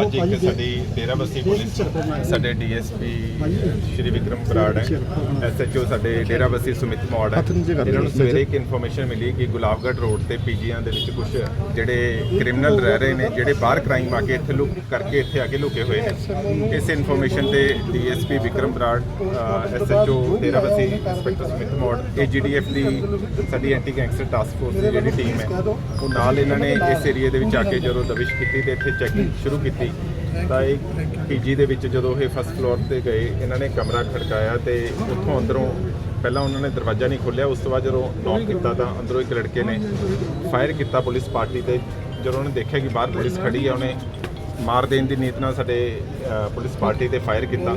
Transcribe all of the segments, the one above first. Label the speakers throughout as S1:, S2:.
S1: ਅੱਜ ਇੱਕ ਸਾਡੀ ਡੇਰਾਬੱਸੀ ਪੁਲਿਸ ਸਾਡੇ ਡੀਐਸਪੀ ਸ਼੍ਰੀ ਵਿਕਰਮ ਬਰਾੜ ਹੈ। ਐਸਐਚਓ ਸਾਡੇ ਡੇਰਾਬੱਸੀ ਸੁਮਿਤ ਮੌੜ ਹੈ। ਇਹਨਾਂ ਨੂੰ ਸਵੇਰੇ ਇੱਕ ਇਨਫੋਰਮੇਸ਼ਨ ਮਿਲੀ ਕਿ ਗੁਲਾਬਗੜ੍ਹ ਰੋਡ ਤੇ ਪੀਜੀਆਂ ਦੇ ਵਿੱਚ ਕੁਝ ਜਿਹੜੇ ਕ੍ਰਿਮੀਨਲ ਰਹਿ ਰਹੇ ਨੇ ਜਿਹੜੇ ਬਾਹਰ ਕ੍ਰਾਈਮ ਆ ਕੇ ਇੱਥੇ ਲੁਕ ਕਰਕੇ ਇੱਥੇ ਆ ਕੇ ਲੁਕੇ ਹੋਏ ਨੇ। ਇਸ ਇਨਫੋਰਮੇਸ਼ਨ ਤੇ DSP Vikram Brar SHO Derabassi inspector Sumit Maur AGTF ਦੀ ਸਾਡੀ ਐਂਟੀ ਗੈਂਗਸਟਰ ਟਾਸਕ ਫੋਰਸ ਦੀ ਜਿਹੜੀ ਟੀਮ ਹੈ ਉਹ ਨਾਲ ਇਹਨਾਂ ਨੇ ਇਸ ਏਰੀਆ ਦੇ ਵਿੱਚ ਆ ਕੇ ਜਦੋਂ ਦਬਿਸ਼ ਕੀਤੀ ਤੇ ਇੱਥੇ ਚੈਕਿੰਗ ਸ਼ੁਰੂ ਕੀਤੀ। ਕੀਤੀ। ਤਾਂ ਇਹ ਪੀਜੀ ਦੇ ਵਿੱਚ ਜਦੋਂ ਇਹ ਫਸਟ ਫਲੋਰ ਤੇ ਗਏ, ਇਹਨਾਂ ਨੇ ਕਮਰਾ ਖੜਕਾਇਆ ਤੇ ਉੱਥੋਂ ਅੰਦਰੋਂ ਪਹਿਲਾਂ ਉਹਨਾਂ ਨੇ ਦਰਵਾਜ਼ਾ ਨਹੀਂ ਖੋਲ੍ਹਿਆ, ਉਸ ਤੋਂ ਬਾਅਦ ਜਦੋਂ ਨੌਕ ਕੀਤਾ ਤਾਂ ਅੰਦਰੋਂ ਇੱਕ ਲੜਕੇ ਨੇ ਫਾਇਰ ਕੀਤਾ ਪੁਲਿਸ ਪਾਰਟੀ ਤੇ। ਜਦੋਂ ਉਹਨੇ ਦੇਖਿਆ ਕਿ ਬਾਹਰ ਪੁਲਿਸ ਖੜੀ ਹੈ ਉਹਨੇ ਮਾਰ ਦੇਣ ਦੀ ਨੀਤ ਨਾਲ ਸਾਡੇ ਪੁਲਿਸ ਪਾਰਟੀ ਤੇ ਫਾਇਰ ਕੀਤਾ।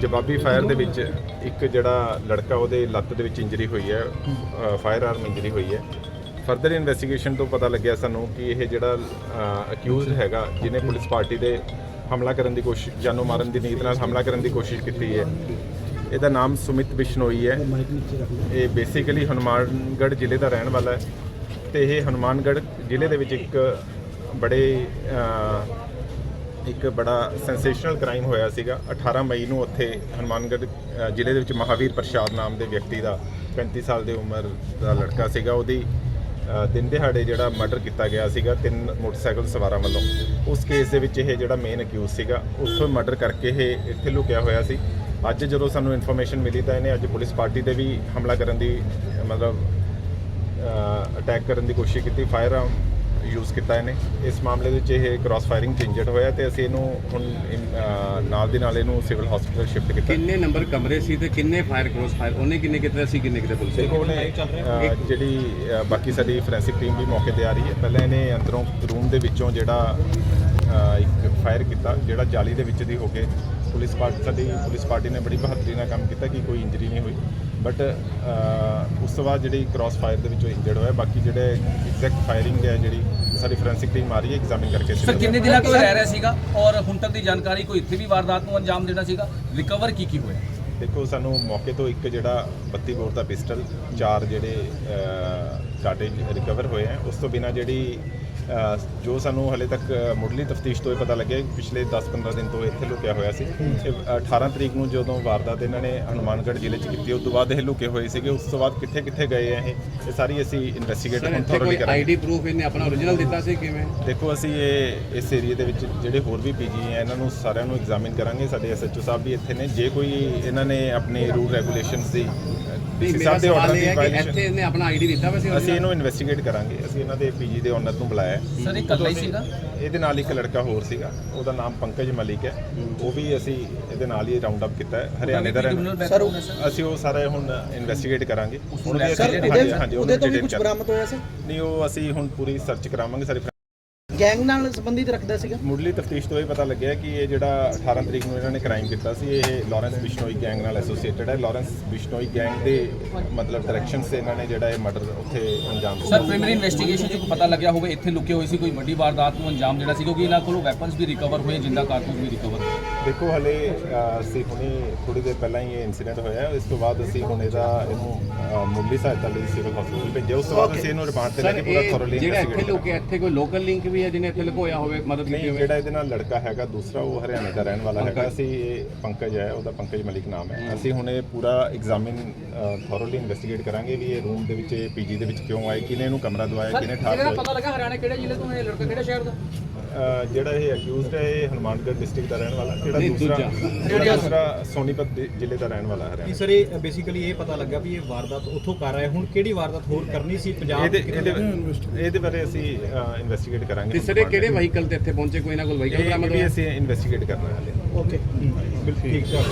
S1: ਜਵਾਬੀ ਫਾਇਰ ਦੇ ਵਿੱਚ ਇੱਕ ਜਿਹੜਾ ਲੜਕਾ ਉਹਦੇ ਲੱਤ ਦੇ ਵਿੱਚ ਇੰਜਰੀ ਹੋਈ ਹੈ ਫਾਇਰ ਆਰਮ ਇੰਜਰੀ ਹੋਈ ਹੈ। ਫਰਦਰ ਇਨਵੈਸਟੀਗੇਸ਼ਨ ਤੋਂ ਪਤਾ ਲੱਗਿਆ ਸਾਨੂੰ ਕਿ ਇਹ ਜਿਹੜਾ ਅਕਿਊਜ਼ਡ ਹੈਗਾ, ਜਿਹਨੇ ਪੁਲਿਸ ਪਾਰਟੀ ਦੇ ਹਮਲਾ ਕਰਨ ਦੀ ਕੋਸ਼ਿਸ਼, ਜਾਨੋਂ ਮਾਰਨ ਦੀ ਨੀਤ ਨਾਲ ਹਮਲਾ ਕਰਨ ਦੀ ਕੋਸ਼ਿਸ਼ ਕੀਤੀ ਹੈ। ਇਹਦਾ ਨਾਮ ਸੁਮਿਤ ਬਿਸ਼ਨੋਈ ਹੈ। ਇਹ ਬੇਸਿਕਲੀ ਹਨੂਮਾਨਗੜ੍ਹ ਜ਼ਿਲ੍ਹੇ ਦਾ ਰਹਿਣ ਵਾਲਾ ਹੈ ਤੇ ਇਹ ਹਨੂਮਾਨਗੜ੍ਹ ਜ਼ਿਲ੍ਹੇ ਦੇ ਵਿੱਚ ਇੱਕ ਬੜੇ ਇੱਕ ਬੜਾ ਸੈਂਸੇਸ਼ਨਲ ਕ੍ਰਾਈਮ ਹੋਇਆ ਸੀਗਾ। 18 ਮਈ ਨੂੰ ਉੱਥੇ ਹਨੂਮਾਨਗੜ੍ਹ ਜ਼ਿਲ੍ਹੇ ਦੇ ਵਿੱਚ ਮਹਾਵੀਰ ਪ੍ਰਸ਼ਾਦ ਨਾਮ ਦੇ ਵਿਅਕਤੀ ਦਾ 35 ਸਾਲ ਦੀ ਉਮਰ ਦਾ ਲੜਕਾ ਸੀਗਾ। ਉਹਦੀ ਦਿਨ ਦਿਹਾੜੇ ਜਿਹੜਾ ਮਰਡਰ ਕੀਤਾ ਗਿਆ ਸੀਗਾ, ਤਿੰਨ ਮੋਟਰਸਾਈਕਲ ਸਵਾਰਾਂ ਵੱਲੋਂ। ਉਸ ਕੇਸ ਦੇ ਵਿੱਚ ਇਹ ਜਿਹੜਾ ਮੇਨ ਅਕਿਊਜ਼ ਸੀਗਾ, ਉੱਥੋਂ ਮਰਡਰ ਕਰਕੇ ਇਹ ਇੱਥੇ ਲੁਕਿਆ ਹੋਇਆ ਸੀ। ਅੱਜ ਜਦੋਂ ਸਾਨੂੰ ਇਨਫੋਰਮੇਸ਼ਨ ਮਿਲੀ ਤਾਂ ਇਹਨੇ ਅੱਜ ਪੁਲਿਸ ਪਾਰਟੀ ਤੇ ਵੀ ਹਮਲਾ ਕਰਨ ਦੀ, ਮਤਲਬ ਅਟੈਕ ਕਰਨ ਦੀ ਕੋਸ਼ਿਸ਼ ਕੀਤੀ। ਫਾਇਰ ਆਰਮ ਯੂਜ਼ ਕੀਤਾ ਇਹਨੇ। ਇਸ ਮਾਮਲੇ ਵਿੱਚ ਇਹ ਕ੍ਰਾਸ ਫਾਇਰਿੰਗ ਚ ਇੰਜਰਡ ਹੋਇਆ ਤੇ ਅਸੀਂ ਇਹਨੂੰ ਹੁਣ ਅਹ, ਨਾਲ ਦੀ ਨਾਲ ਇਹਨੂੰ ਸਿਵਲ ਹਸਪੀਟਲ ਸ਼ਿਫਟ ਕੀਤਾ।
S2: ਕਿੰਨੇ ਨੰਬਰ ਕਮਰੇ ਸੀ ਤੇ ਕਿੰਨੇ ਫਾਇਰ ਕ੍ਰੋਸ ਫਾਇਰ ਉਹਨੇ ਕਿੰਨੇ ਕੀਤੇ ਅਸੀਂ ਕਿੰਨੇ ਕੀਤੇ ਪੁਲਿਸ
S1: ਦੇਖੋ ਉਹਨੇ ਅਹ, ਜਿਹੜੀ ਅਹ, ਬਾਕੀ ਸਾਡੀ ਫੋਰੈਂਸਿਕ ਟੀਮ ਵੀ ਮੌਕੇ ਤੇ ਆ ਰਹੀ ਹੈ। ਪਹਿਲਾਂ ਇਹਨੇ ਅੰਦਰੋਂ ਰੂਮ ਦੇ ਵਿੱਚੋਂ ਜਿਹੜਾ ਅਹ, ਇੱਕ ਫਾਇਰ ਕੀਤਾ ਜਿਹੜਾ ਜਾਲੀ ਦੇ ਵਿੱਚ ਦੀ ਹੋ ਕੇ ਪੁਲਿਸ ਪਾਰਟੀ ਸਾਡੀ ਪੁਲਿਸ ਪਾਰਟੀ ਨੇ ਬੜੀ ਬਹਾਦਰੀ ਨਾਲ ਕੰਮ ਕੀਤਾ ਕਿ ਕੋਈ ਇੰਜਰੀ ਨਹੀਂ ਹੋਈ। ਬਟ ਉਸ ਤੋਂ ਬਾਅਦ ਜਿਹੜੀ ਕ੍ਰਾਸ ਫਾਇਰ ਦੇ ਵਿੱਚੋਂ ਇੰਜਰਡ ਹੋਇਆ ਬਾਕੀ ਜਿਹੜੇ ਐਗਜ਼ੈਕਟ ਫਾਇਰਿੰਗ ਹੈ ਜਿਹੜੀ ਸਾਡੀ ਫੋਰੈਂਸਿਕ ਟੀਮ ਆ ਰਹੀ ਹੈ ਐਗਜ਼ਾਮਿਨ ਕਰਕੇ
S3: ਸਰ ਕਿੰਨੇ ਦਿਨਾਂ ਤੋਂ ਰਹਿ ਰਿਹਾ ਸੀਗਾ? ਔਰ ਹੁਣ ਤੱਕ ਦੀ ਜਾਣਕਾਰੀ ਕੋਈ ਇੱਥੇ ਵੀ ਵਾਰਦਾਤ ਨੂੰ ਅੰਜਾਮ ਦੇਣਾ ਸੀਗਾ? ਰਿਕਵਰ ਕੀ ਕੀ ਹੋਇਆ?
S1: ਦੇਖੋ ਸਾਨੂੰ ਮੌਕੇ ਤੋਂ ਇੱਕ ਜਿਹੜਾ 32 ਬੋਰ ਦਾ ਪਿਸਟਲ ਚਾਰ ਜਿਹੜੇ ਕਾਟੇਜ ਰਿਕਵਰ ਹੋਏ ਹੈ ਉਸ ਤੋਂ ਬਿਨਾ ਜਿਹੜੀ ਜੋ ਸਾਨੂੰ ਹਲੇ ਤੱਕ ਮੁੱਢਲੀ ਤਫਤੀਸ਼ ਤੋਂ ਇਹ ਪਤਾ ਲੱਗਿਆ ਕਿ ਪਿਛਲੇ 10-15 ਦਿਨ ਤੋਂ ਇੱਥੇ ਲੁਕਿਆ ਹੋਇਆ ਸੀ। ਇਹ 18 ਤਰੀਕ ਨੂੰ ਜਦੋਂ ਵਾਰਦਾਤ ਇਹਨਾਂ ਨੇ ਹਨੂਮਾਨਗੜ੍ਹ ਜ਼ਿਲ੍ਹੇ 'ਚ ਕੀਤੀ ਉਸ ਤੋਂ ਬਾਅਦ ਇਹ ਲੁਕੇ ਹੋਏ ਸੀਗੇ। ਉਸ ਤੋਂ ਬਾਅਦ ਕਿੱਥੇ ਕਿੱਥੇ ਗਏ ਆ ਇਹ? ਇਹ ਸਾਰੀ ਅਸੀਂ ਇਨਵੈਸਟੀਗੇਟ ਹੁਣ
S2: ਕੋਈ
S1: ਕਰਾਂਗੇ।
S2: ਆਈਡੀ ਪ੍ਰੂਫ ਇਹਨੇ ਆਪਣਾ ਓਰੀਜਨਲ ਦਿੱਤਾ ਸੀ ਕਿਵੇਂ?
S1: ਦੇਖੋ ਅਸੀਂ ਇਹ ਇਸ ਏਰੀਆ ਦੇ ਵਿੱਚ ਜਿਹੜੇ ਹੋਰ ਵੀ ਪੀਜੀ ਹੈ ਇਹਨਾਂ ਨੂੰ ਸਾਰਿਆਂ ਨੂੰ ਐਗਜ਼ਾਮਿਨ ਕਰਾਂਗੇ। ਸਾਡੇ ਐਸਐਚਓ ਸਾਹਿਬ ਵੀ ਇੱਥੇ ਨੇ। ਜੇ ਕੋਈ ਇਹਨਾਂ ਨੇ ਆਪਣੇ ਰੂਲ ਰੈਗੂਲੇਸ਼ਨਸ ਦੀ
S2: ਨਹੀਂ ਮੇਰਾ ਸਵਾਲ ਇਹ ਹੈ ਕਿ ਇੱਥੇ ਇਹਨੇ ਆਪਣਾ ਆਈਡੀ ਦਿੱਤਾ ਵੈਸੇ
S1: ਅਸੀਂ ਇਹਨੂੰ ਇਨਵੈਸਟੀਗੇਟ ਕਰਾਂਗੇ। ਅਸੀਂ ਇਹਨਾਂ ਦੇ ਪੀਜੀ ਦੇ ਓਨਰ ਨੂੰ ਬੁਲਾਇਆ ਹੈ।
S3: ਸਰ ਇਹ ਇਕੱਲਾ ਹੀ ਸੀਗਾ?
S1: ਇਹਦੇ ਨਾਲ ਇੱਕ ਲੜਕਾ ਹੋਰ ਸੀਗਾ। ਉਹਦਾ ਨਾਮ ਪੰਕਜ ਮਲਿਕ ਹੈ। ਉਹ ਵੀ ਅਸੀਂ ਇਹਦੇ ਨਾਲ ਹੀ ਰਾਉਂਡ ਅਪ ਕੀਤਾ ਹੈ। ਹਰਿਆਣੇ ਦਾ
S3: ਸਰ
S1: ਅਸੀਂ ਉਹ ਸਾਰਾ ਹੁਣ ਇਨਵੈਸਟੀਗੇਟ ਕਰਾਂਗੇ।
S3: ਉਹਦੇ-
S1: ਹਾਂਜੀ
S4: ਉਹਦੇ ਤੋਂ ਵੀ
S1: detail
S4: ਕੁਝ ਬਰਾਮਦ ਹੋਇਆ ਸੀ
S1: ਨਹੀਂ ਉਹ ਅਸੀਂ ਹੁਣ ਪੂਰੀ ਸਰਚ ਕਰਾਵਾਂਗੇ ਸਾਰੀ
S4: ਗੈਂਗ ਨਾਲ ਸੰਬੰਧਿਤ ਰੱਖਦਾ ਸੀਗਾ?
S1: ਮੁੱਢਲੀ ਤਫਤੀਸ਼ ਤੋਂ ਇਹ ਪਤਾ ਲੱਗਿਆ ਕਿ ਇਹ ਜਿਹੜਾ 18 ਤਰੀਕ ਨੂੰ ਇਹਨਾਂ ਨੇ ਕ੍ਰਾਈਮ ਕੀਤਾ ਸੀ ਇਹ ਲਾਰੈਂਸ ਬਿਸ਼ਨੋਈ ਗੈਂਗ ਨਾਲ ਐਸੋਸੀਏਟਡ ਹੈ। ਲਾਰੈਂਸ ਬਿਸ਼ਨੋਈ ਗੈਂਗ ਦੇ ਮਤਲਬ ਡਾਇਰੈਕਸ਼ਨ ਸੇ ਇਹਨਾਂ ਨੇ ਜਿਹੜਾ ਇਹ ਮਰਡਰ ਉੱਥੇ ਅੰਜਾਮ ਦਿੱਤਾ।
S3: ਸਰ ਪ੍ਰਾਇਮਰੀ ਇਨਵੈਸਟੀਗੇਸ਼ਨ 'ਚ ਪਤਾ ਲੱਗਿਆ ਹੋਵੇ ਇੱਥੇ ਲੁਕੇ ਹੋਏ ਸੀ ਕੋਈ ਵੱਡੀ ਵਾਰਦਾਤ ਨੂੰ ਅੰਜਾਮ ਦੇਣਾ ਸੀ ਕਿਉਂਕਿ ਇਹਨਾਂ ਕੋਲੋਂ ਵੈਪਨਸ ਵੀ ਰਿਕਵਰ ਹੋਏ ਜਿੰਦਾ ਕਾਰਤੂਸ ਵੀ ਰਿਕਵਰ
S1: ਦੇਖੋ ਹਲੇ ਅਸੀਂ ਹੁਣੇ ਥੋੜੀ ਦੇਰ ਪਹਿਲਾਂ ਹੀ ਇਹ ਇਨਸੀਡੈਂਟ ਹੋਇਆ ਹੈ। ਇਸ ਤੋਂ ਬਾਅਦ ਅਸੀਂ ਹੁਣ ਇਹਦਾ ਇਹਨੂੰ ਮੁੱਢਲੀ ਸਹਾਇਤਾ ਲਈ ਸਿਵਲ ਹਸਪੀਟਲ ਭੇਜਿਆ। ਉਸ ਤੋਂ ਬਾਅਦ ਅਸੀਂ ਇਹਨੂੰ ਰਿਮਾਂਡ ਤੇ ਲੈ ਕੇ ਪੂਰਾ ਥੋਰਲੀ
S2: ਜਿਹੜਾ ਇੱਥੇ ਲੋਕੇ ਇੱਥੇ ਕੋਈ ਲੋਕਲ ਲਿੰਕ ਵੀ ਹੈ ਜਿਹਨੇ ਇੱਥੇ ਲੁਕੋਇਆ ਹੋਵੇ ਮਦਦ ਕੀਤੀ
S1: ਨਹੀਂ
S2: ਹੋਵੇ।
S1: ਜਿਹੜਾ ਇਹਦੇ ਨਾਲ ਲੜਕਾ ਹੈਗਾ ਦੂਸਰਾ ਉਹ ਹਰਿਆਣੇ ਦਾ ਰਹਿਣ ਵਾਲਾ ਹੈਗਾ। ਅਸੀਂ ਇਹ ਪੰਕਜ ਹੈ ਉਹਦਾ ਪੰਕਜ ਮਲਿਕ ਨਾਮ ਹੈ। ਅਸੀਂ ਹੁਣ ਇਹ ਪੂਰਾ ਐਗਜ਼ਾਮਿਨ ਥੋਰਲੀ ਇਨਵੈਸਟੀਗੇਟ ਕਰਾਂਗੇ ਵੀ ਇਹ ਰੂਮ ਦੇ ਵਿੱਚ ਇਹ ਪੀਜੀ ਦੇ ਵਿੱਚ ਕਿਉਂ ਆਏ ਕਿਨੇ ਇਹਨੂੰ ਕਮਰਾ ਦਵਾਇਆ ਕਿਨੇ ਠਾਕ ਹੋਇਆ
S3: ਪਤਾ ਲੱਗਾ ਹਰਿਆਣਾ ਕਿਹੜੇ ਜ਼ਿਲ੍ਹੇ ਤੋਂ ਹੈ ਲੜਕਾ ਕਿਹੜੇ ਸ਼ਹਿਰ ਦਾ
S1: ਜਿਹੜਾ ਇਹ ਅਕਿਊਜ਼ਡ ਹੈ ਇਹ ਹਨੂਮਾਨਗੜ੍ਹ ਡਿਸਟ੍ਰਿਕਟ ਦਾ ਰਹਿਣ ਵਾਲਾ ਜਿਹੜਾ ਦੂਸਰਾ
S2: ਦੂਜਾ।
S1: ਜਿਹੜਾ ਦੂਸਰਾ ਸੋਨੀਪਤ ਦੇ ਜ਼ਿਲ੍ਹੇ ਦਾ ਰਹਿਣ ਵਾਲਾ ਹਰਿਆਣਾ।
S5: ਸਰ ਇਹ ਬੇਸਿਕਲੀ ਇਹ ਪਤਾ ਲੱਗਾ ਵੀ ਇਹ ਵਾਰਦਾਤ ਉੱਥੋਂ ਕਰ ਰਿਹਾ ਹੁਣ ਕਿਹੜੀ ਵਾਰਦਾਤ ਹੋਰ ਕਰਨੀ ਸੀ? ਪੰਜਾਬ
S1: ਇਹਦੇ ਇਹਦੇ ਇਹਦੇ ਬਾਰੇ ਅਸੀਂ ਇਨਵੈਸਟੀਗੇਟ ਕਰਾਂਗੇ।
S2: ਸਰ ਇਹ ਕਿਹੜੇ ਵਹੀਕਲ ਤੇ ਇੱਥੇ ਪਹੁੰਚੇ? ਕੋਈ ਨਾ ਕੋਈ ਵਹੀਕਲ
S1: ਇਹ
S2: ਬਰਾਮਦ
S1: ਵੀ
S2: ਹੋਇਆ?
S1: ਅਸੀਂ ਇਨਵੈਸਟੀਗੇਟ ਕਰਨਾ ਹੈ। ਹਾਲੇ
S5: ਓਕੇ ਬਿਲਕੁਲ ਠੀਕ ਸਰ